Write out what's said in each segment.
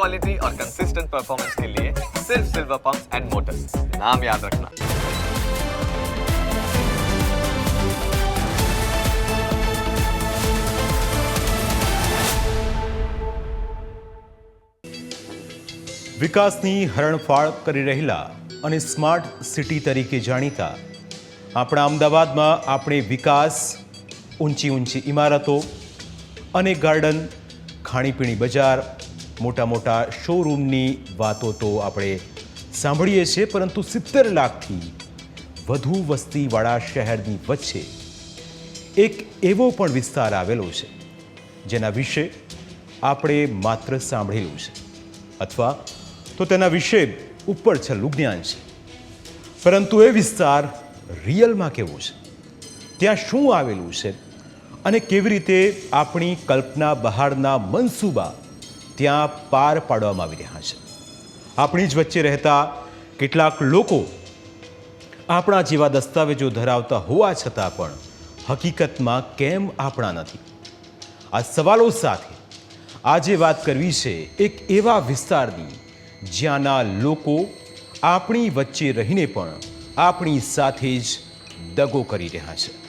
Quality और consistent performance के लिए सिर्फ सिल्वर पंप्स एंड मोटर्स नाम याद रखना વિકાસની હરણફાળ કરી રહેલા અને સ્માર્ટ સિટી તરીકે જાણીતા આપણા અમદાવાદમાં આપણે વિકાસ ઊંચી ઊંચી ઇમારતો અને ગાર્ડન ખાણીપીણી બજાર મોટા મોટા શોરૂમની વાતો તો આપણે સાંભળીએ છીએ, પરંતુ સિત્તેર લાખથી વધુ વસ્તીવાળા શહેરની વચ્ચે એક એવો પણ વિસ્તાર આવેલો છે, જેના વિશે આપણે માત્ર સાંભળેલું છે, અથવા તો તેના વિશે ઉપર છેલ્લું જ્ઞાન છે. પરંતુ એ વિસ્તાર રિયલમાં કેવો છે? ત્યાં શું આવેલું છે? અને કેવી રીતે આપણી કલ્પના બહારના મનસૂબા ત્યાં પાર પાડવામાં આવી રહ્યા છે. આપણી જ વચ્ચે રહેતા કેટલાક લોકો આપણા જેવા દસ્તાવેજો ધરાવતા હોવા છતાં પણ હકીકતમાં કેમ આપણા નથી? આ સવાલો સાથે આજે વાત કરવી છે એક એવા વિસ્તારની જ્યાંના લોકો આપણી વચ્ચે રહીને પણ આપણી સાથે જ દગો કરી રહ્યા છે.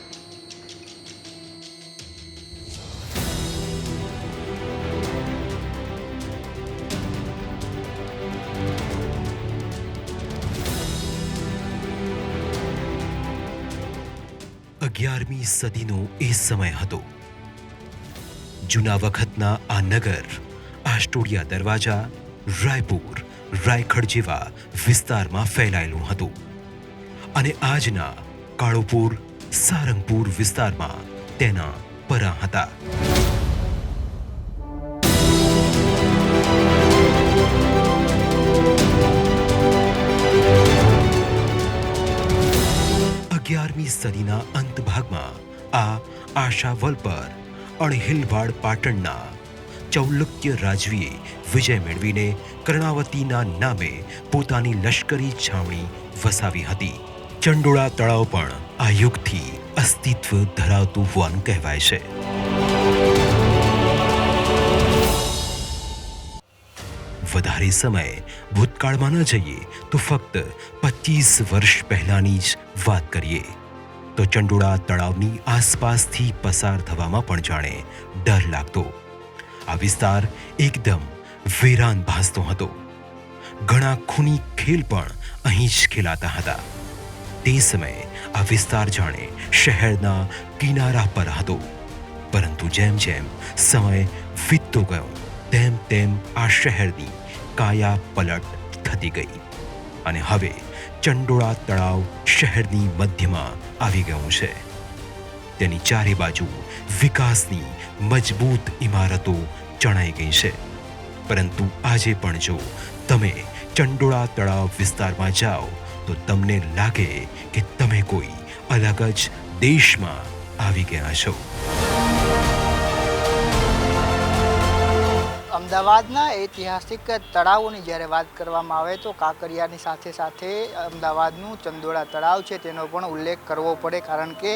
અગિયારમી સદીનો એ સમય હતો જૂના વખતના આ નગર આસ્ટોડિયા દરવાજા રાયપુર રાયખડ જેવા વિસ્તારમાં ફેલાયેલું હતું અને આજના કાળોપુર સારંગપુર વિસ્તારમાં તેના પરા હતા અગિયારમી સદીના અંત ભાગમાં આ આશાવલ પર અણહિલવાડ પાટણના ચૌલુક્ય રાજવીએ વિજય મેળવીને કર્ણાવતીના નામે પોતાની લશ્કરી છાવણી વસાવી હતી. ચંડોળા તળાવ પણ આ યુગથી અસ્તિત્વ ધરાવતું હોવાનું કહેવાય છે. વધારે સમય ભૂતકાળમાં ન જઈએ તો ફક્ત પચીસ વર્ષ પહેલાની જ વાત કરીએ. તો ચંડોળા તળાવની આસપાસથી પસાર થવામાં પણ જાણે ડર લાગતો. આ વિસ્તાર એકદમ વેરાન ભાસતો હતો. ઘણા ખૂની ખેલ પણ અહીં જ ખેલાતા હતા. તે સમયે આ વિસ્તાર જાણે શહેરના કિનારા પર હતો. પરંતુ જેમ જેમ સમય વીતતો ગયો, તેમ તેમ આ શહેરની કાયા પલટ થતી ગઈ. અને હવે ચંડોળા તળાવ શહેરની મધ્યમાં આવી ગયું છે. તેની ચારે બાજુ વિકાસની મજબૂત ઇમારતો ચણાઈ ગઈ છે. પરંતુ આજે પણ જો તમે ચંડોળા તળાવ વિસ્તારમાં જાઓ, તો તમને લાગે કે તમે કોઈ અલગ જ દેશમાં આવી ગયા છો. અમદાવાદના ઐતિહાસિક તળાવોની જ્યારે વાત કરવામાં આવે તો કાંકરિયાની સાથે સાથે અમદાવાદનું ચંદોળા તળાવ છે, તેનો પણ ઉલ્લેખ કરવો પડે કારણ કે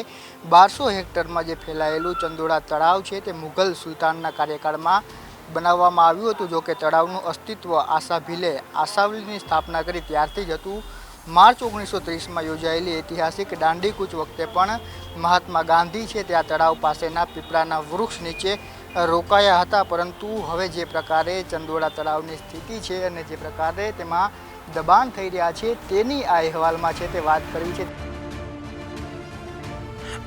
બારસો હેક્ટરમાં જે ફેલાયેલું ચંદોળા તળાવ છે, તે મુઘલ સુલતાનના કાર્યકાળમાં બનાવવામાં આવ્યું હતું. જોકે તળાવનું અસ્તિત્વ આશા ભીલે આશાવલીની સ્થાપના કરી ત્યારથી જ હતું. માર્ચ ઓગણીસો ત્રીસમાં યોજાયેલી ઐતિહાસિક દાંડી કૂચ વખતે પણ મહાત્મા ગાંધી છે, તે આ તળાવ પાસેના પીપળાના વૃક્ષ નીચે રોકાયા હતા, પરંતુ હવે જે પ્રકારે ચંદોળા તળાવની સ્થિતિ છે અને જે પ્રકારે તેમાં દબાણ થઈ રહ્યા છે, તેની આ અહેવાલમાં છે તે વાત કરી છે.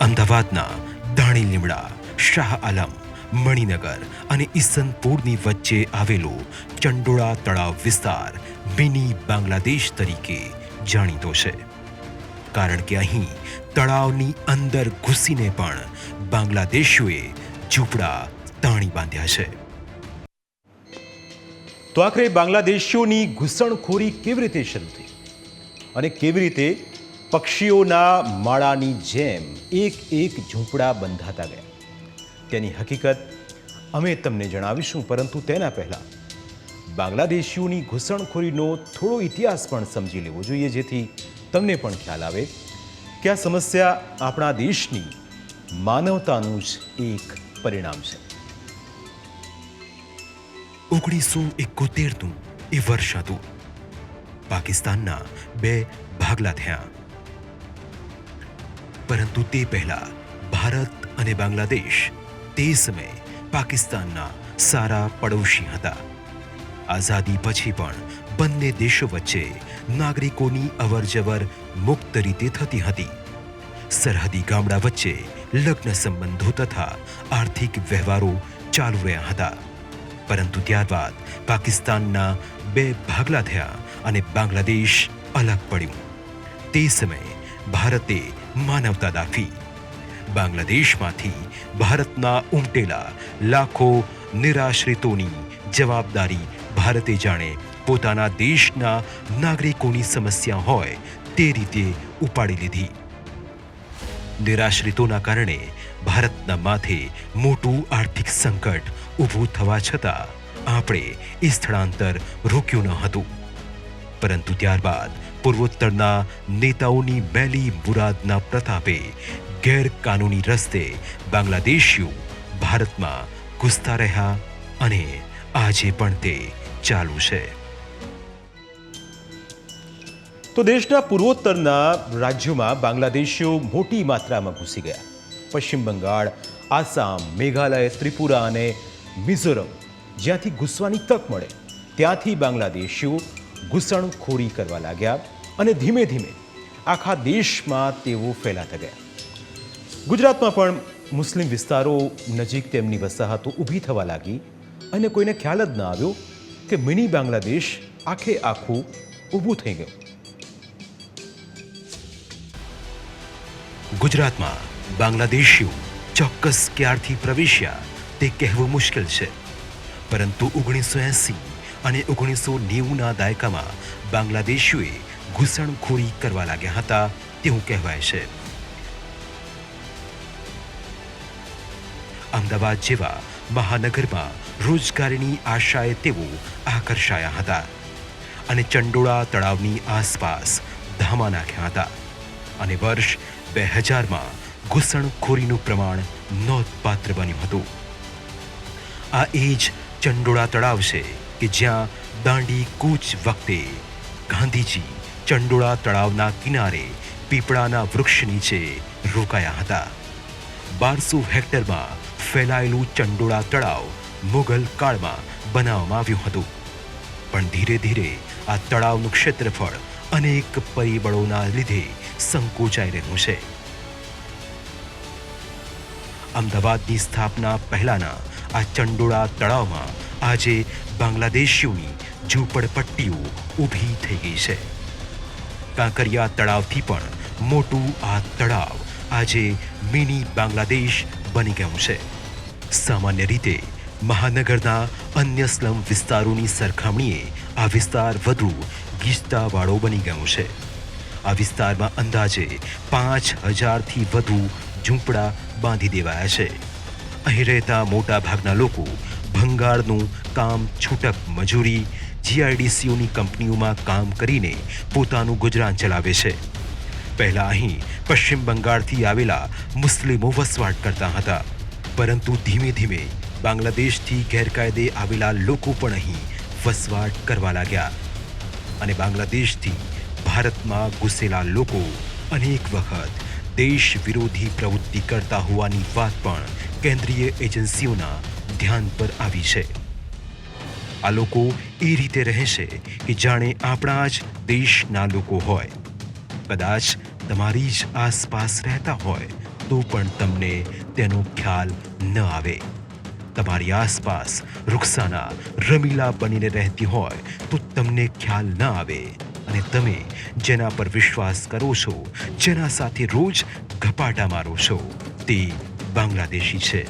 અમદાવાદના દાણી લીમડા, શાહ આલમ, મણિનગર અને ઈસનપુરની વચ્ચે આવેલો ચંડોળા તળાવ વિસ્તાર મિની બાંગ્લાદેશ તરીકે જાણીતો છે. કારણ કે અહીં તળાવની અંદર ઘૂસીને પણ બાંગ્લાદેશીઓએ ઝૂંપડા તાણી બાંધ્યા છે. તો આખરે બાંગ્લાદેશીઓની ઘૂસણખોરી કેવી રીતે શરૂ થઈ? અને કેવી રીતે પક્ષીઓના માળાની જેમ એક એક ઝૂંપડા બંધાતા ગયા? તેની હકીકત અમે તમને જણાવીશું, પરંતુ તેના પહેલાં બાંગ્લાદેશીઓની ઘૂસણખોરીનો થોડો ઇતિહાસ પણ સમજી લેવો જોઈએ, જેથી તમને પણ ખ્યાલ આવે કે આ સમસ્યા આપણા દેશની માનવતાનું જ એક પરિણામ છે. ઓગણીસો એકોતેરનું એ વર્ષ હતું. પાકિસ્તાનના બે ભાગલા થયા. પરંતુ તે પહેલા ભારત અને બાંગ્લાદેશ તે સમયે પાકિસ્તાનના સારા પડોશી હતા. આઝાદી પછી પણ બંને દેશો વચ્ચે નાગરિકોની અવરજવર મુક્ત રીતે થતી હતી. સરહદી ગામડા વચ્ચે લગ્ન સંબંધો તથા આર્થિક વ્યવહારો ચાલુ રહ્યા હતા. પરંતુ ત્યારબાદ પાકિસ્તાનના બે ભાગલા થયા અને બાંગ્લાદેશ અલગ પડ્યું. તે સમયે ભારતે માનવતા દાખવી. બાંગ્લાદેશમાંથી ભારતના ઉમટેલા લાખો નિરાશ્રિતોની જવાબદારી ભારતે જાણે પોતાના દેશના નાગરિકોની સમસ્યા હોય તે રીતે ઉપાડી લીધી. નિરાશ્રિતોના કારણે ભારતના માથે મોટું આર્થિક સંકટ ઊભું થવા છતાં આપણે એ સ્થળાંતર રોક્યું ન હતું. પરંતુ ત્યારબાદ પૂર્વોત્તરના નેતાઓની મેલી મુરાદના પ્રતાપે ગેરકાનૂની રસ્તે બાંગ્લાદેશીઓ ભારતમાં ઘૂસતા રહ્યા અને આજે પણ તે ચાલુ છે. તો દેશના પૂર્વોત્તરના રાજ્યોમાં બાંગ્લાદેશીઓ મોટી માત્રામાં ઘૂસી ગયા. પશ્ચિમ બંગાળ, આસામ, મેઘાલય, ત્રિપુરા અને મિઝોરમ, જ્યાંથી ઘૂસવાની તક મળે. ત્યાંથી બાંગ્લાદેશીઓ ઘૂસણખોરી કરવા લાગ્યા અને ધીમે ધીમે આખા દેશમાં તેઓ ફેલાતા ગયા. ગુજરાતમાં પણ મુસ્લિમ વિસ્તારો નજીક તેમની વસાહતો ઊભી થવા લાગી અને કોઈને ખ્યાલ જ ન આવ્યો કે મિની બાંગ્લાદેશ આખે આખું ઊભું થઈ ગયું. ગુજરાતમાં બાંગ્લાદેશીઓ ચોક્કસ ક્યારથી પ્રવેશ્યા? તે કહેવું મુશ્કેલ છે. પરંતુ ઓગણીસો એંસી અને ઓગણીસો નેવુંના દાયકામાં બાંગ્લાદેશીઓએ ઘૂસણખોરી કરવા લાગ્યા હતા તેવું કહેવાય છે. અમદાવાદ જેવા મહાનગરમાં રોજગારીની આશાએ તેઓ આકર્ષાયા હતા અને ચંડોળા તળાવની આસપાસ ધામા નાખ્યા હતા અને વર્ષ બે હજારમાં ઘૂસણખોરીનું પ્રમાણ નોંધપાત્ર બન્યું હતું. આ એ જ ચંડોળા તળાવ છે કે જ્યાં દાંડી કૂચ વખતે ગાંધીજી ચંડોળા તળાવના કિનારે પીપળાના વૃક્ષ નીચે રોકાયા હતા. બારસો હેક્ટરમાં ફેલાયેલું ચંડોળા તળાવ મુઘલ કાળમાં બનાવવામાં આવ્યું હતું. પણ ધીરે ધીરે આ તળાવનું ક્ષેત્રફળ અનેક પરિબળોના લીધે સંકોચાઈ રહ્યું છે. અમદાવાદની સ્થાપના પહેલાના આ ચંડોળા તળાવમાં આજે બાંગ્લાદેશીઓની ઝૂંપડપટ્ટીઓ ઊભી થઈ ગઈ છે. કાંકરિયા તળાવથી પણ મોટું આ તળાવ આજે મિની બાંગ્લાદેશ બની ગયું છે. સામાન્ય રીતે મહાનગરના અન્ય સ્લમ વિસ્તારોની સરખામણીએ આ વિસ્તાર વધુ ગીચતાવાળો બની ગયો છે. આ વિસ્તારમાં અંદાજે પાંચ હજારથી વધુ ઝૂંપડા બાંધી દેવાયા છે. અહીં રહેતા મોટા ભાગના લોકો ભંગાળનું કામ, છૂટક મજૂરી, જીઆઈડીસીઓની કંપનીઓમાં કામ કરીને પોતાનું ગુજરાન ચલાવે છે. પહેલા અહીં પશ્ચિમ બંગાળથી આવેલા મુસ્લિમો વસવાટ કરતા હતા. પરંતુ ધીમે ધીમે બાંગ્લાદેશથી ગેરકાયદે આવેલા લોકો પણ અહીં વસવાટ કરવા લાગ્યા. અને બાંગ્લાદેશથી ભારતમાં ઘૂસેલા લોકો અનેક વખત દેશ વિરોધી પ્રવૃત્તિ કરતા હોવાની વાત પણ કેન્દ્રીય એજન્સીઓના ધ્યાન પર આવી છે. આ લોકો એ રીતે રહેશે કે જાણે આપણા જ દેશના લોકો હોય. કદાચ તમારી જ આસપાસ રહેતા હોય તો પણ તમને તેનો ખ્યાલ ન આવે. તમારી આસપાસ રૂક્ષાના રમીલા બનીને રહેતી હોય તો તમને ખ્યાલ ન આવે અને તમે જેના પર વિશ્વાસ કરો છો, જેના સાથે રોજ ઘપાટા મારો છો, તે બાંગ્લાદેશી છે.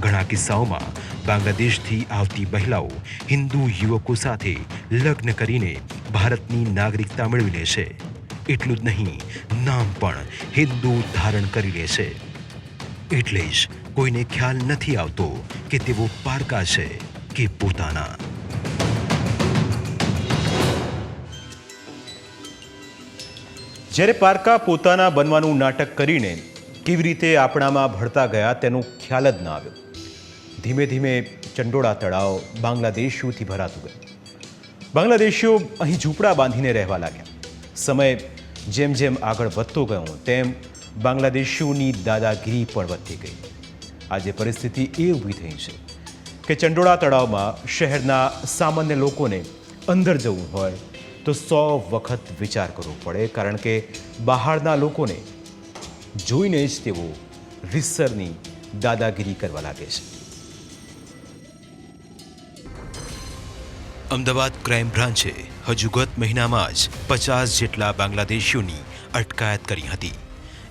ઘણા કિસ્સાઓમાં બાંગ્લાદેશથી આવતી મહિલાઓ હિન્દુ યુવકો સાથે લગ્ન કરીને ભારતની નાગરિકતા મેળવી લે છે. એટલું જ નહીં, નામ પણ હિન્દુ ધારણ કરી લે છે. એટલે જ કોઈને ખ્યાલ નથી આવતો કે તેઓ પારકા છે કે પોતાના. જ્યારે પારકા પોતાના બનવાનું નાટક કરીને કેવી રીતે આપણામાં ભળતા ગયા તેનો ખ્યાલ જ ન આવ્યો. ધીમે ધીમે ચંડોળા તળાવ બાંગ્લાદેશીઓથી ભરાતું ગયું. બાંગ્લાદેશીઓ અહીં ઝૂંપડા બાંધીને રહેવા લાગ્યા. સમય જેમ જેમ આગળ વધતો ગયો, તેમ બાંગ્લાદેશીઓની દાદાગીરી પણ વધતી ગઈ. આજે પરિસ્થિતિ એ ઊભી થઈ છે કે ચંડોળા તળાવમાં શહેરના સામાન્ય લોકોને અંદર જવું હોય તો સો વખત વિચાર કરવો પડે, કારણ કે બહારના લોકોને જોઈને જ તેઓ રીસરની દાદાગીરી કરવા લાગે છે. અમદાવાદ ક્રાઇમ બ્રાન્ચે હજુ ગત મહિનામાં જ પચાસ જેટલા બાંગ્લાદેશીઓની અટકાયત કરી હતી,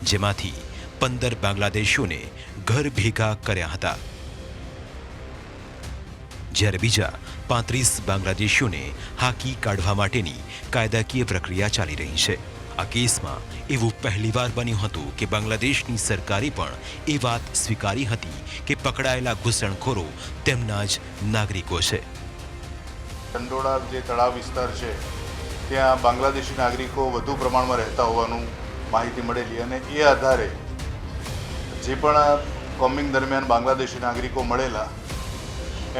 જેમાંથી પંદર બાંગ્લાદેશીઓને ઘર ભેગા કર્યા હતા. જ્યારે બીજા પાંત્રીસ બાંગ્લાદેશીઓને હાકી કાઢવા માટેની કાયદાકીય પ્રક્રિયા ચાલી રહી છે. આ કેસમાં એવું પહેલીવાર બન્યું હતું કે બાંગ્લાદેશની સરકારે પણ એ વાત સ્વીકારી હતી કે પકડાયેલા ઘૂસણખોરો તેમના જ નાગરિકો છે. ચંડોળા જે તળાવ વિસ્તાર છે, ત્યાં બાંગ્લાદેશી નાગરિકો વધુ પ્રમાણમાં રહેતા હોવાનું માહિતી મળેલી અને એ આધારે જે પણ કોમ્બિંગ દરમિયાન બાંગ્લાદેશી નાગરિકો મળેલા,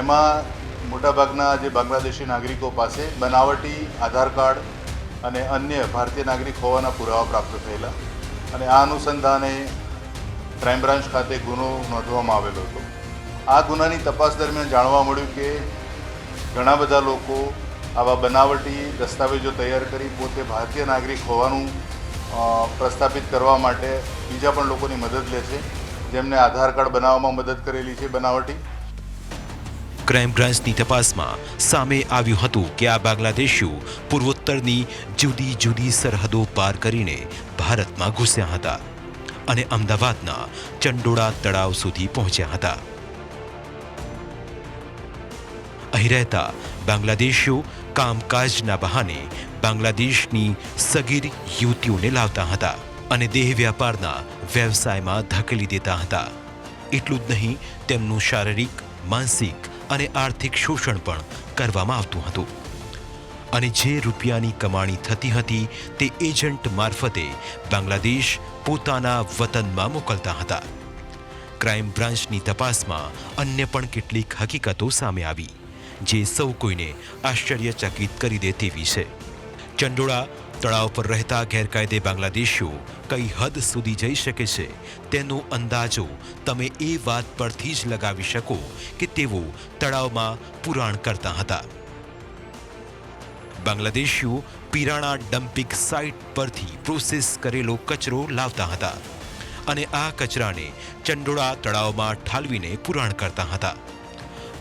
એમાં મોટાભાગના જે બાંગ્લાદેશી નાગરિકો પાસે બનાવટી, આધાર કાર્ડ અને અન્ય ભારતીય નાગરિક હોવાના પુરાવા પ્રાપ્ત થયેલા. અને આ અનુસંધાને ક્રાઇમ બ્રાન્ચ ખાતે ગુનો નોંધવામાં આવેલો હતો. આ ગુનાની તપાસ દરમિયાન જાણવા મળ્યું કે ઘણા બધા લોકો આવા બનાવટી દસ્તાવેજો તૈયાર કરી પોતે ભારતીય નાગરિક હોવાનું પ્રસ્થાપિત કરવા માટે બીજા પણ લોકોની મદદ લે છે. જેમને આધાર કાર્ડ બનાવવામાં મદદ કરેલી છે બનાવટી. ક્રાઇમ બ્રાન્ચની તપાસમાં સામે આવ્યું હતું કે આ બાંગ્લાદેશીઓ પૂર્વોત્તરની જુદી જુદી સરહદો પાર કરીને ભારતમાં ઘૂસ્યા હતા અને અમદાવાદના ચંડોળા તળાવ સુધી પહોંચ્યા હતા. અહીં રહેતા બાંગ્લાદેશીઓ કામકાજના બહાને બાંગ્લાદેશની સગીર યુવતીઓને લાવતા હતા અને દેહ વ્યાપારના વ્યવસાયમાં ધકેલી દેતા હતા. એટલું જ નહીં, તેમનું શારીરિક, માનસિક અને આર્થિક શોષણ પણ કરવામાં આવતું હતું. અને જે રૂપિયાની કમાણી થતી હતી તે એજન્ટ મારફતે બાંગ્લાદેશ પોતાના વતનમાં મોકલતા હતા. ક્રાઇમ બ્રાન્ચની તપાસમાં અન્ય પણ કેટલીક હકીકતો સામે આવી, જે સૌ કોઈને આશ્ચર્યચકિત કરી દે તેવી છે. ચંડોળા તળાવ પર રહેતા ગેરકાયદે બાંગ્લાદેશીઓ કઈ હદ સુધી જઈ શકે છે તેનો અંદાજો તમે એ વાત પરથી જ લગાવી શકો કે તેઓ તળાવમાં પુરાણ કરતા હતા. બાંગ્લાદેશીઓ પીરાણા ડમ્પિંગ સાઇટ પરથી પ્રોસેસ કરેલો કચરો લાવતા હતા અને આ કચરાને ચંડોળા તળાવમાં ઠાલવીને પુરાણ કરતા હતા.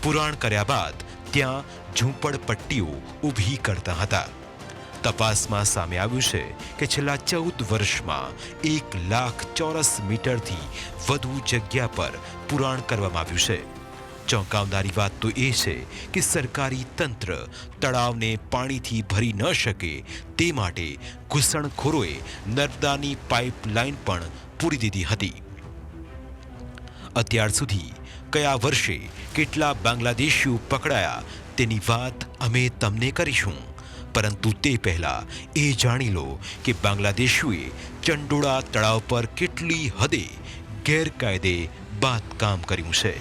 પુરાણ કર્યા બાદ ત્યાં ઝૂંપડપટ્ટીઓ ઊભી કરતા હતા. તપાસમાં સામે આવ્યું છે કે છેલ્લા ચૌદ વર્ષમાં એક લાખ ચોરસ મીટરથી વધુ જગ્યા પર પુરાણ કરવામાં આવ્યું છે. ચોંકાવનારી વાત તો એ છે કે સરકારી તંત્ર તળાવને પાણીથી ભરી ન શકે તે માટે ઘૂસણખોરોએ નર્મદાની પાઇપલાઇન પણ પૂરી દીધી હતી. અત્યાર સુધી કયા વર્ષે કેટલા બાંગ્લાદેશીઓ પકડાયા તેની વાત અમે તમને કરીશું. પરંતુ તે પહેલા એ જાણી લો કે બાંગ્લાદેશીઓએ ચંડોળા તળાવ પર કેટલી હદે ગેરકાયદે બાંધકામ કર્યું છે.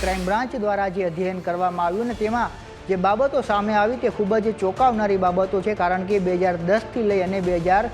ક્રાઇમ બ્રાન્ચ દ્વારા જે અધ્યયન કરવામાં આવ્યું ને તેમાં જે બાબતો સામે આવી તે ખૂબ જ ચોંકાવનારી બાબતો છે, કારણ કે બે હજાર દસથી લઈ અને બે હજાર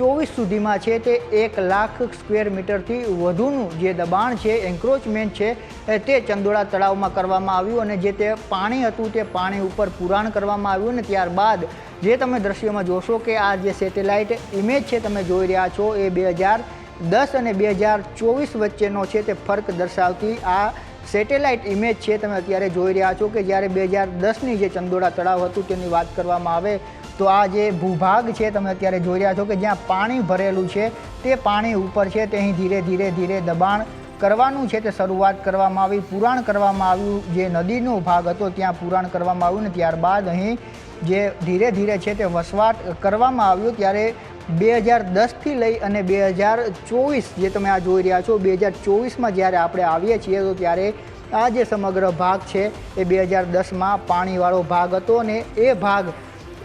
ચોવીસ સુધીમાં છે તે એક લાખ સ્ક્વેર મીટરથી વધુનું જે દબાણ છે એન્ક્રોચમેન્ટ છે તે ચંદોળા તળાવમાં કરવામાં આવ્યું અને જે તે પાણી હતું તે પાણી ઉપર પુરાણ કરવામાં આવ્યું અને ત્યારબાદ જે તમે દ્રશ્યમાં જોશો કે આ જે સેટેલાઇટ ઇમેજ છે તમે જોઈ રહ્યા છો એ બે હજાર દસ અને બે હજાર ચોવીસ વચ્ચેનો છે તે ફરક દર્શાવતી આ સેટેલાઇટ ઇમેજ છે તમે અત્યારે જોઈ રહ્યા છો કે જ્યારે બે હજાર દસની જે ચંદોળા તળાવ હતું તેની વાત કરવામાં આવે તો આ જે ભૂભાગ છે તમે અત્યારે જોઈ રહ્યા છો કે જ્યાં પાણી ભરેલું છે, તે પાણી ઉપર છે, તે અહીં ધીરે ધીરે ધીરે દબાણ કરવાનું છે, તે શરૂઆત કરવામાં આવી, પુરાણ કરવામાં આવ્યું, જે નદીનો ભાગ હતો ત્યાં પુરાણ કરવામાં આવ્યું ને ત્યારબાદ અહીં જે ધીરે ધીરે છે તે વસવાટ કરવામાં આવ્યો, ત્યારે બે હજાર દસથી લઈ અને બે હજાર ચોવીસ જે તમે આ જોઈ રહ્યા છો, બે હજાર ચોવીસમાં જ્યારે આપણે આવીએ છીએ તો ત્યારે આ જે સમગ્ર ભાગ છે એ બે હજાર દસમાં પાણીવાળો ભાગ હતો અને એ ભાગ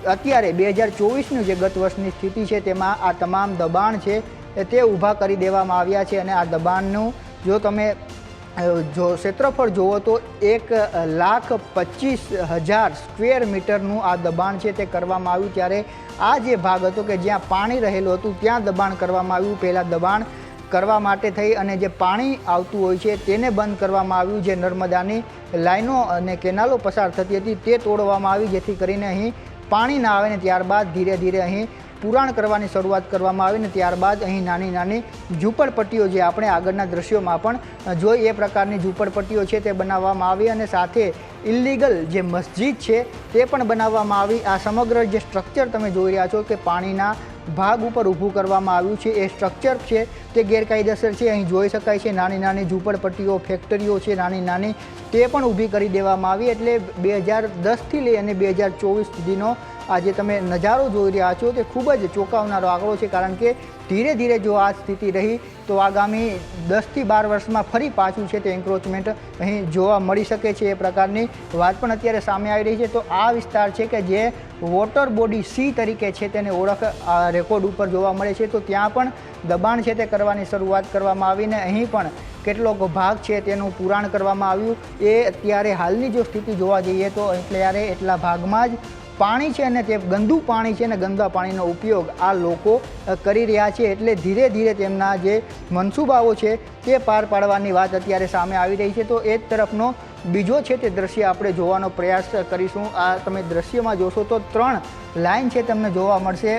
અત્યારે બે હજાર ચોવીસનું જે ગત વર્ષની સ્થિતિ છે તેમાં આ તમામ દબાણ છે તે ઊભા કરી દેવામાં આવ્યા છે અને આ દબાણનું જો તમે જો ક્ષેત્રફળ જુઓ તો એક લાખ પચીસ હજાર સ્ક્વેર મીટરનું આ દબાણ છે તે કરવામાં આવ્યું. ત્યારે આ જે ભાગ હતો કે જ્યાં પાણી રહેલું હતું, ત્યાં દબાણ કરવામાં આવ્યું. પહેલાં દબાણ કરવા માટે થઈ અને જે પાણી આવતું હોય છે તેને બંધ કરવામાં આવ્યું. જે નર્મદાની લાઈનો અને કેનાલો પસાર થતી હતી તે તોડવામાં આવી, જેથી કરીને અહીં પાણી ના આવે ને ત્યારબાદ ધીરે ધીરે અહીં પુરાણ કરવાની શરૂઆત કરવામાં આવી ને ત્યારબાદ અહીં નાની નાની ઝૂંપડપટ્ટીઓ જે આપણે આગળના દ્રશ્યોમાં પણ જોઈ એ પ્રકારની ઝૂંપડપટ્ટીઓ છે તે બનાવવામાં આવી અને સાથે ઇલ્લીગલ જે મસ્જિદ છે તે પણ બનાવવામાં આવી. આ સમગ્ર જે સ્ટ્રક્ચર તમે જોઈ રહ્યા છો કે પાણીના ભાગ ઉપર ઊભું કરવામાં આવ્યું છે, એ સ્ટ્રક્ચર છે તે ગેરકાયદેસર છે. અહીં જોઈ શકાય છે નાની નાની ઝૂંપડપટ્ટીઓ, ફેક્ટરીઓ છે નાની નાની તે પણ ઊભી કરી દેવામાં આવી. એટલે બે હજાર દસથી લઈ અને બે હજાર ચોવીસ સુધીનો આ જે તમે નજારો જોઈ રહ્યા છો તે ખૂબ જ ચોંકાવનારો આંકડો છે, કારણ કે ધીરે ધીરે જો આ સ્થિતિ રહી, તો આગામી દસથી બાર વર્ષમાં ફરી પાછું છે તે એન્ક્રોચમેન્ટ અહીં જોવા મળી શકે છે એ પ્રકારની વાત પણ અત્યારે સામે આવી રહી છે. તો આ વિસ્તાર છે કે જે વોટર બોડી સી તરીકે છે તેને ઓળખ રેકોર્ડ ઉપર જોવા મળે છે. તો ત્યાં પણ દબાણ છે તે કરવાની શરૂઆત કરવામાં આવીને અહીં પણ કેટલોક ભાગ છે તેનું પુરાણ કરવામાં આવ્યું. એ અત્યારે હાલની જો સ્થિતિ જોવા જઈએ તો અત્યારે એટલા ભાગમાં જ પાણી છે અને તે ગંદુ પાણી છે અને ગંદા પાણીનો ઉપયોગ આ લોકો કરી રહ્યા છે એટલે ધીરે ધીરે તેમના જે મનસૂબાઓ છે તે પાર પાડવાની વાત અત્યારે સામે આવી રહી છે. તો એ જ તરફનો બીજો છે તે દ્રશ્ય આપણે જોવાનો પ્રયાસ કરીશું. આ તમે દ્રશ્યમાં જોશો તો ત્રણ લાઇન છે તમને જોવા મળશે.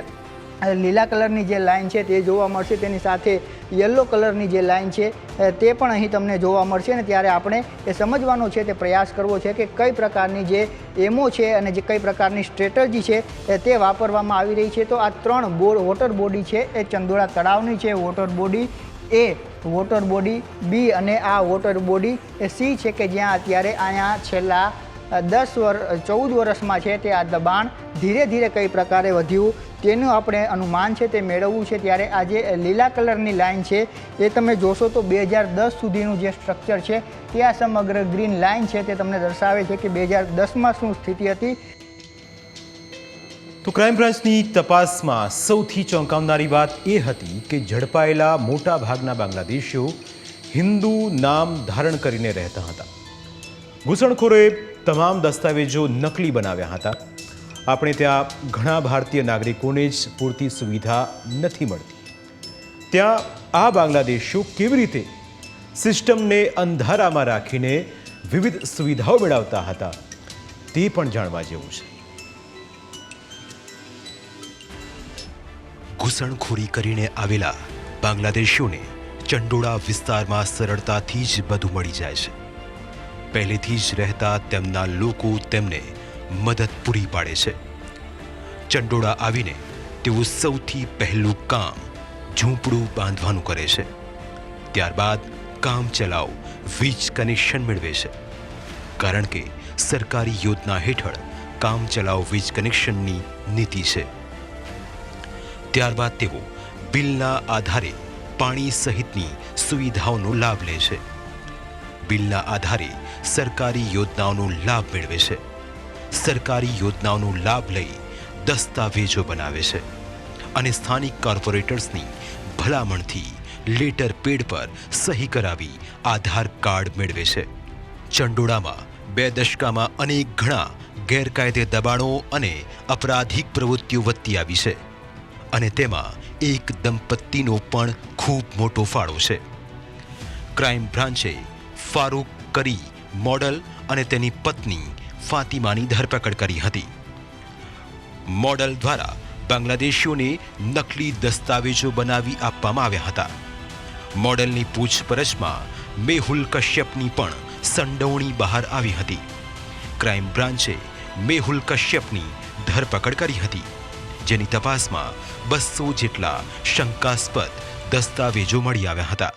લીલા કલરની જે લાઇન છે તે જોવા મળશે. તેની સાથે યલો કલરની જે લાઈન છે તે પણ અહીં તમને જોવા મળશે ને ત્યારે આપણે એ સમજવાનો છે, તે પ્રયાસ કરવો છે કે કઈ પ્રકારની જે એમો છે અને જે કઈ પ્રકારની સ્ટ્રેટજી છે તે વાપરવામાં આવી રહી છે. તો આ ત્રણ બોર, વોટર બોડી છે, એ ચંદોળા તળાવની છે, water body A, water body B અને આ વોટર બોડી સી છે કે જ્યાં અત્યારે અહીંયા છેલ્લા દસ વર્ષ ચૌદ વર્ષમાં છે તે આ દબાણ ધીરે ધીરે કઈ પ્રકારે વધ્યું તેનું આપણે અનુમાન છે તે મેળવવું છે. ત્યારે આ જે લીલા કલરની લાઇન છે, એ તમે જોશો તો બે હજાર દસ સુધીનું જે સ્ટ્રક્ચર છે, તે આ સમગ્ર ગ્રીન લાઇન છે તે તમને દર્શાવે છે કે બે હજાર દસમાં શું સ્થિતિ હતી. તો ક્રાઇમ બ્રાન્ચની તપાસમાં સૌથી ચોંકાવનારી વાત એ હતી કે ઝડપાયેલા મોટા ભાગના બાંગ્લાદેશીઓ હિન્દુ નામ ધારણ કરીને રહેતા હતા. ઘૂસણખોરોએ તમામ દસ્તાવેજો નકલી બનાવ્યા હતા. આપણે ત્યાં ઘણા ભારતીય નાગરિકોને જ પૂરતી સુવિધા નથી મળતી. ત્યાં આ બાંગ્લાદેશીઓ કેવી રીતે સિસ્ટમને અંધારામાં રાખીને વિવિધ સુવિધાઓ મેળવતા હતા તે પણ જાણવા જેવું છે. ઘૂસણખોરી કરીને આવેલા બાંગ્લાદેશીઓને ચંડોળા વિસ્તારમાં સરળતાથી જ બધું મળી જાય છે. પહેલેથી જ રહેતા તેમના લોકો તેમને મદદ પૂરી પાડે છે. ચંડોળા આવીને તેઓ સૌથી પહેલું કામ ઝૂંપડું બાંધવાનું કરે છે. ત્યારબાદ કામ ચલાવ વીજ કનેક્શન મેળવે છે. કારણ કે સરકારી યોજના હેઠળ કામ ચલાવ વીજ કનેક્શનની નીતિ છે. ત્યારબાદ તેઓ બિલના આધારે પાણી સહિતની સુવિધાઓનો લાભ લે છે. બિલના આધારે સરકારી યોજનાઓનો લાભ મેળવે છે. સરકારી યોજનાઓનો લાભ લઈ દસ્તાવેજો બનાવે છે અને સ્થાનિક કોર્પોરેટર્સની ભલામણથી લેટર પેડ પર સહી કરાવી આધાર કાર્ડ મેળવે છે. ચંડોળામાં બે દશકામાં અનેક ઘણા ગેરકાયદે દબાણો અને અપરાધિક પ્રવૃત્તિઓ વધતી આવી છે અને તેમાં એક દંપતીનો પણ ખૂબ મોટો ફાળો છે. ક્રાઇમ બ્રાન્ચે ફારૂક કરી મોડલ અને તેની પત્ની ફાતિમાની ધરપકડ કરી હતી. મોડલ દ્વારા બાંગ્લાદેશીઓને નકલી દસ્તાવેજો બનાવી આપવામાં આવ્યા હતા. મોડલની પૂછપરછમાં મેહુલ કશ્યપની પણ સંડોવણી બહાર આવી હતી. ક્રાઇમ બ્રાન્ચે મેહુલ કશ્યપની ધરપકડ કરી હતી. જેની તપાસમાં બસો જેટલા શંકાસ્પદ દસ્તાવેજો મળી આવ્યા હતા.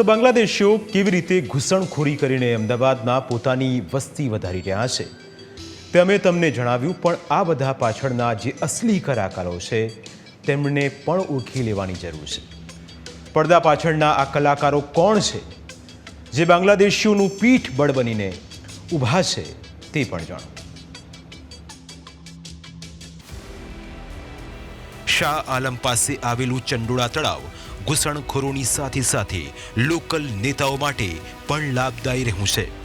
તો બાંગ્લાદેશીઓ કેવી રીતે ઘૂસણખોરી કરીને અમદાવાદમાં પોતાની વસ્તી વધારી રહ્યા છે? તે અમે તમને જણાવ્યું, પણ આ બધા પાછળના જે અસલી કલાકારો છે, તેમને પણ ઓળખી લેવાની જરૂર છે. પડદા પાછળના આ કલાકારો કોણ છે? જે બાંગ્લાદેશીઓનું પીઠ બળ બનીને ઊભા છે, તે પણ જાણો. શાહ આલમ પાસે આવેલું ચંડોળા તળાવ ઘૂસણખોરોની સાથે સાથે લોકલ નેતાઓ માટે પણ લાભદાયી રહ્યું છે.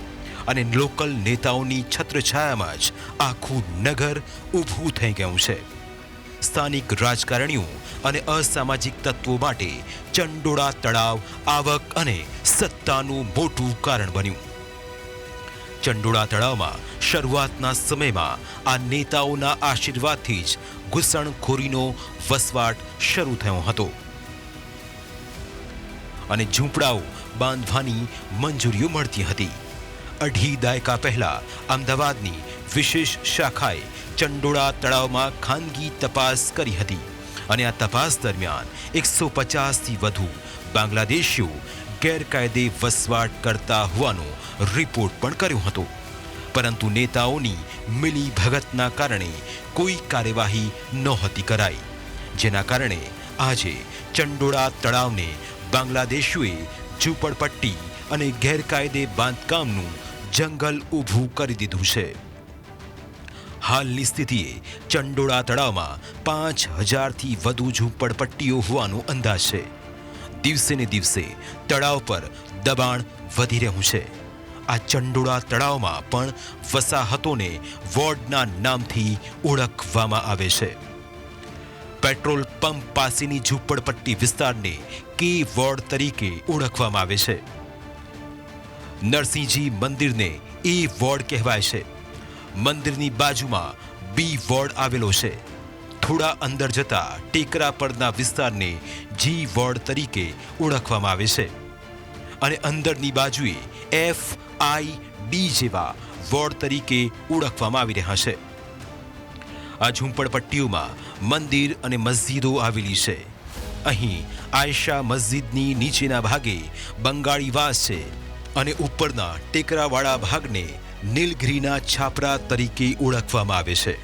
અને લોકલ નેતાઓની છત્રછાયામાં જ આખું નગર ઊભું થઈ ગયું છે. સ્થાનિક રાજકારણીઓ અને અસામાજિક તત્વો માટે ચંડોળા તળાવ, આવક અને સત્તાનું મોટું કારણ બન્યું. ચંડોળા તળાવમાં શરૂઆતના સમયમાં આ નેતાઓના આશીર્વાદથી જ ઘૂસણખોરીનો વસવાટ શરૂ થયો હતો. અને ઝૂંપડાઓ બાંધવાની મંજૂરીઓ મળતી હતી. અઢી દાયકા પહેલા અમદાવાદની વિશેષ શાખાએ ચંડોળા તળાવમાં ખાનગી તપાસ કરી હતી અને આ તપાસ દરમિયાન એકસો પચાસથી વધુ બાંગ્લાદેશીઓ ગેરકાયદે વસવાટ કરતા હોવાનો રિપોર્ટ પણ કર્યો હતો. પરંતુ નેતાઓની મિલી ભગતના કારણે કોઈ કાર્યવાહી નહોતી કરાઈ, જેના કારણે આજે ચંડોળા તળાવને બાંગ્લાદેશીઓએ ઝૂંપડપટ્ટી અને ગેરકાયદે બાંધકામનું જંગલ ઊભું કરી દીધું છે. હાલની સ્થિતિએ ચંડોળા તળાવમાં પાંચ હજારથી વધુ ઝૂંપડપટ્ટીઓ હોવાનો અંદાજ છે. દિવસે ને દિવસે તળાવ પર દબાણ વધી રહ્યું છે. આ ચંડોળા તળાવમાં પણ વસાહતોને વોર્ડના નામથી ઓળખવામાં આવે છે. પેટ્રોલ પંપ પાસેની ઝૂંપડપટ્ટી વિસ્તારને કે વોર્ડ તરીકે ઓળખવામાં આવે છે. નરસિંહજી મંદિરને એ વોર્ડ કહેવાય છે. મંદિરની બાજુમાં બી વોર્ડ આવેલો છે. થોડા અંદર જતા ટેકરા પરના વિસ્તારને જી વોર્ડ તરીકે ઓળખવામાં આવે છે. અને અંદરની બાજુએ એફ આઈ ડી જેવા વોર્ડ તરીકે ઓળખવામાં આવી રહ્યા છે. આ ઝૂંપડપટ્ટીઓમાં મંદિર અને મસ્જિદો આવેલી છે. અહીં આયશા મસ્જિદની નીચેના ભાગે બંગાળી વાસ છે અને ઉપરના ટેકરાવાળા ભાગને નીલગિરીના છાપરા તરીકે ઓળખવામાં આવે છે.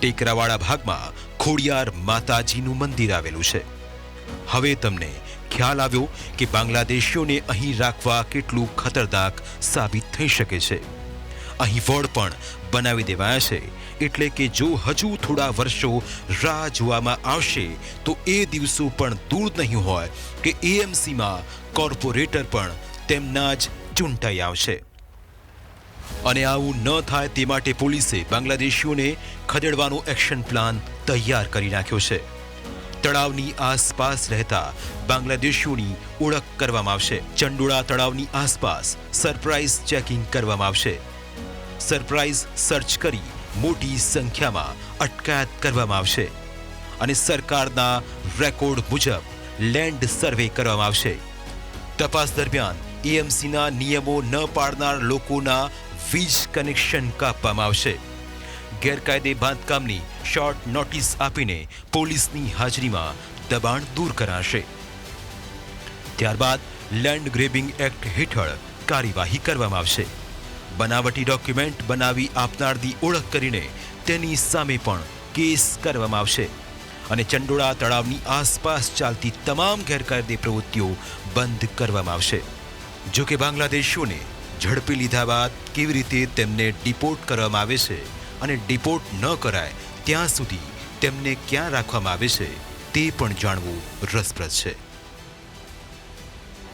ટેકરાવાળા ભાગમાં ખોડિયાર માતાજીનું મંદિર આવેલું છે. હવે તમને ખ્યાલ આવ્યો કે બાંગ્લાદેશીઓને અહીં રાખવા કેટલું ખતરનાક સાબિત થઈ શકે છે. અહીં વડ પણ બનાવી દેવાયા છે એટલે કે જો હજુ થોડા વર્ષો રાહ જોવામાં આવશે, તો એ દિવસો પણ દૂર નહીં હોય કે એએમસીમાં કોર્પોરેટર પણ તેમના જ ચૂંટાઈ આવશે. અને આવું ન થાય તે માટે પોલીસે બાંગ્લાદેશીઓને ખદેડવાનો એક્શન પ્લાન તૈયાર કરી નાખ્યો છે. તળાવની આસપાસ રહેતા બાંગ્લાદેશીઓની ઓળખ કરવામાં આવશે. ચંડોળા તળાવની આસપાસ સરપ્રાઇઝ ચેકિંગ કરવામાં આવશે. સરપ્રાઇઝ સર્ચ કરી મોટી સંખ્યામાં અટકાયત કરવામાં આવશે અને સરકારના રેકોર્ડ મુજબ લેન્ડ સર્વે કરવામાં આવશે. તપાસ દરમિયાન એએમસીના નિયમો ન પાડનાર લોકોના વીજ કનેક્શન કાપવામાં આવશે. ગેરકાયદે બાંધકામની શોર્ટ નોટિસ આપીને પોલીસની હાજરીમાં દબાણ દૂર કરાશે. ત્યારબાદ લેન્ડ ગ્રેબિંગ એક્ટ હેઠળ કાર્યવાહી કરવામાં આવશે. બનાવટી ડોક્યુમેન્ટ બનાવી આપનારની ઓળખ કરીને તેની સામે પણ કેસ કરવામાં આવશે. અને ચંડોળા તળાવની આસપાસ ચાલતી તમામ ગેરકાયદે પ્રવૃત્તિઓ બંધ કરવામાં આવશે. જો કે બાંગ્લાદેશીઓને ઝડપી લીધા બાદ કેવી રીતે તેમને ડિપોર્ટ કરવામાં આવે છે અને ડિપોર્ટ ન કરાય ત્યાં સુધી તેમને ક્યાં રાખવામાં આવે છે તે પણ જાણવું રસપ્રદ છે.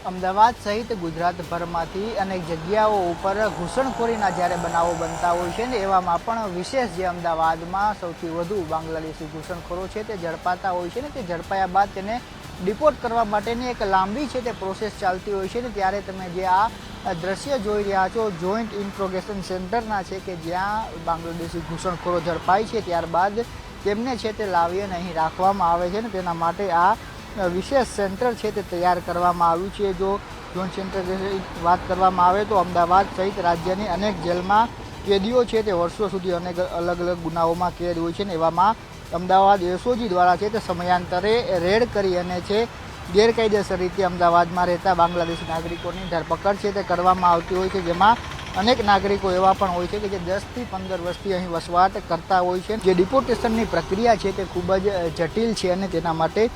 અમદાવાદ સહિત ગુજરાતભરમાંથી અનેક જગ્યાઓ ઉપર ઘૂસણખોરીના જ્યારે બનાવો બનતા હોય છે ને એવામાં પણ વિશેષ જે અમદાવાદમાં સૌથી વધુ બાંગ્લાદેશી ઘૂસણખોરો છે તે ઝડપાતા હોય છે ને તે ઝડપાયા બાદ તેને ડિપોર્ટ કરવા માટેની એક લાંબી છે તે પ્રોસેસ ચાલતી હોય છે ને ત્યારે તમે જે આ દ્રશ્ય જોઈ રહ્યા છો જોઈન્ટ ઇન્ટ્રોગેશન સેન્ટરના છે કે જ્યાં બાંગ્લાદેશી ઘૂસણખોરો ઝડપાય છે, ત્યારબાદ તેમને છે તે લાવી અને અહીં રાખવામાં આવે છે ને તેના માટે આ વિશેષ સેન્ટર છે તે તૈયાર કરવામાં આવ્યું છે. જો જોઈન્ટ સેન્ટર વાત કરવામાં આવે તો અમદાવાદ સહિત રાજ્યની અનેક જેલમાં કેદીઓ છે તે વર્ષો સુધી અનેક અલગ અલગ ગુનાઓમાં કેદ હોય છે ને એવામાં અમદાવાદ એસઓજી દ્વારા છે તે સમયાંતરે રેડ કરી અને છે ગેરકાયદેસર રીતે અમદાવાદમાં રહેતા બાંગ્લાદેશી નાગરિકોની ધરપકડ છે તે કરવામાં આવતી હોય છે, જેમાં અનેક નાગરિકો એવા પણ હોય છે કે જે દસથી પંદર વર્ષથી અહીં વસવાટ કરતા હોય છે. જે ડિપોર્ટેશનની પ્રક્રિયા છે તે ખૂબ જ જટિલ છે અને તેના માટે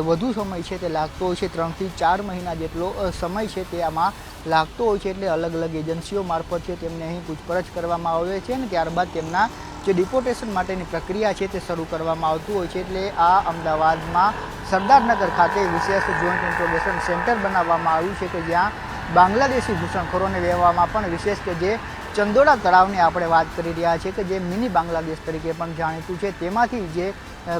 વધુ સમય છે તે લાગતો હોય છે. ત્રણથી ચાર મહિના જેટલો સમય છે તે આમાં લાગતો હોય છે એટલે અલગ અલગ એજન્સીઓ મારફત છે તેમને અહીં પૂછપરછ કરવામાં આવે છે અને ત્યારબાદ તેમના જે ડિપોર્ટેશન માટેની પ્રક્રિયા છે તે શરૂ કરવામાં આવતું હોય છે એટલે આ અમદાવાદમાં સરદારનગર ખાતે વિશેષ જોઈન્ટ ઇન્ટ્રોગેશન સેન્ટર બનાવવામાં આવ્યું છે કે જ્યાં બાંગ્લાદેશી ઘૂસણખોરોને લેવામાં પણ વિશેષ કે જે ચંદોડા તળાવની આપણે વાત કરી રહ્યા છીએ કે જે મિની બાંગ્લાદેશ તરીકે પણ જાણીતું છે. તેમાંથી જે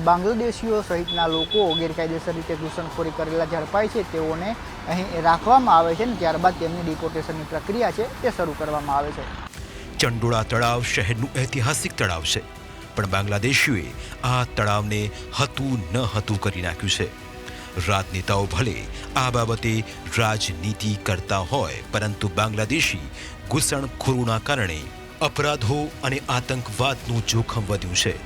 બાંગ્લાદેશીઓ સહિતના લોકો ગેરકાયદેસર રીતે ઘૂસણખોરી કરેલા ઝડપાય છે તેઓને અહીં રાખવામાં આવે છે ને ત્યારબાદ તેમની ડિપોર્ટેશનની પ્રક્રિયા છે તે શરૂ કરવામાં આવે છે. ચંડોળા તળાવ શહેરનું ઐતિહાસિક તળાવ છે, પણ બાંગ્લાદેશીઓએ આ તળાવને હતું ન હતું કરી નાખ્યું છે. રાજનેતાઓ ભલે આ બાબતે રાજનીતિ કરતા હોય, પરંતુ બાંગ્લાદેશી ઘૂસણખોરોના કારણે અપરાધો અને આતંકવાદનું જોખમ વધ્યું છે.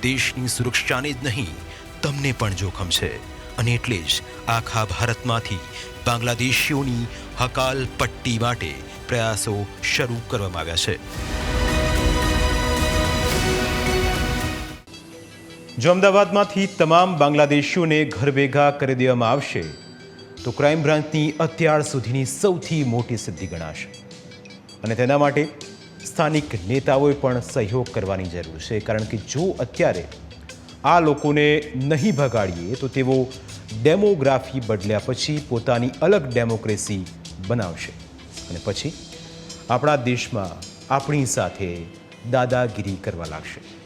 દેશની સુરક્ષાને જ નહીં, તમને પણ જોખમ છે. અને એટલે જ આખા ભારતમાંથી બાંગ્લાદેશીઓની હકાલ પટ્ટી માટે પ્રયાસો શરૂ કરવામાં આવ્યા છે. જો અમદાવાદમાંથી તમામ બાંગ્લાદેશીઓને ઘર ભેગા કરી દેવામાં આવશે, તો ક્રાઇમ બ્રાન્ચની અત્યાર સુધીની સૌથી મોટી સિદ્ધિ ગણાશે. અને તેના માટે સ્થાનિક નેતાઓએ પણ સહયોગ કરવાની જરૂર છે, કારણ કે જો અત્યારે આ લોકોને નહીં ભગાડીએ, તો તેઓ ડેમોગ્રાફી બદલ્યા પછી પોતાની અલગ ડેમોક્રેસી બનાવશે. અને પછી આપણા દેશમાં આપણી સાથે દાદાગીરી કરવા લાગશે.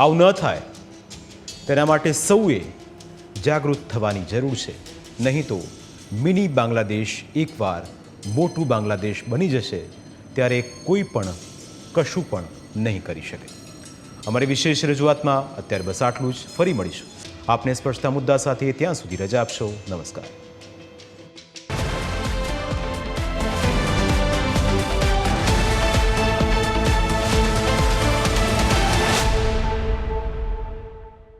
આવું ન થાય. તેના માટે સૌએ જાગૃત થવાની જરૂર છે. નહીં તો મિની બાંગ્લાદેશ એકવાર મોટું બાંગ્લાદેશ બની જશે, ત્યારે કોઈ પણ કશું પણ નહીં કરી શકે. અમારી વિશેષ રજૂઆતમાં અત્યારે બસ આટલું જ. ફરી મળીશું. આપને સ્પર્શતા મુદ્દા સાથે ત્યાં સુધી રજા આપશો. નમસ્કાર.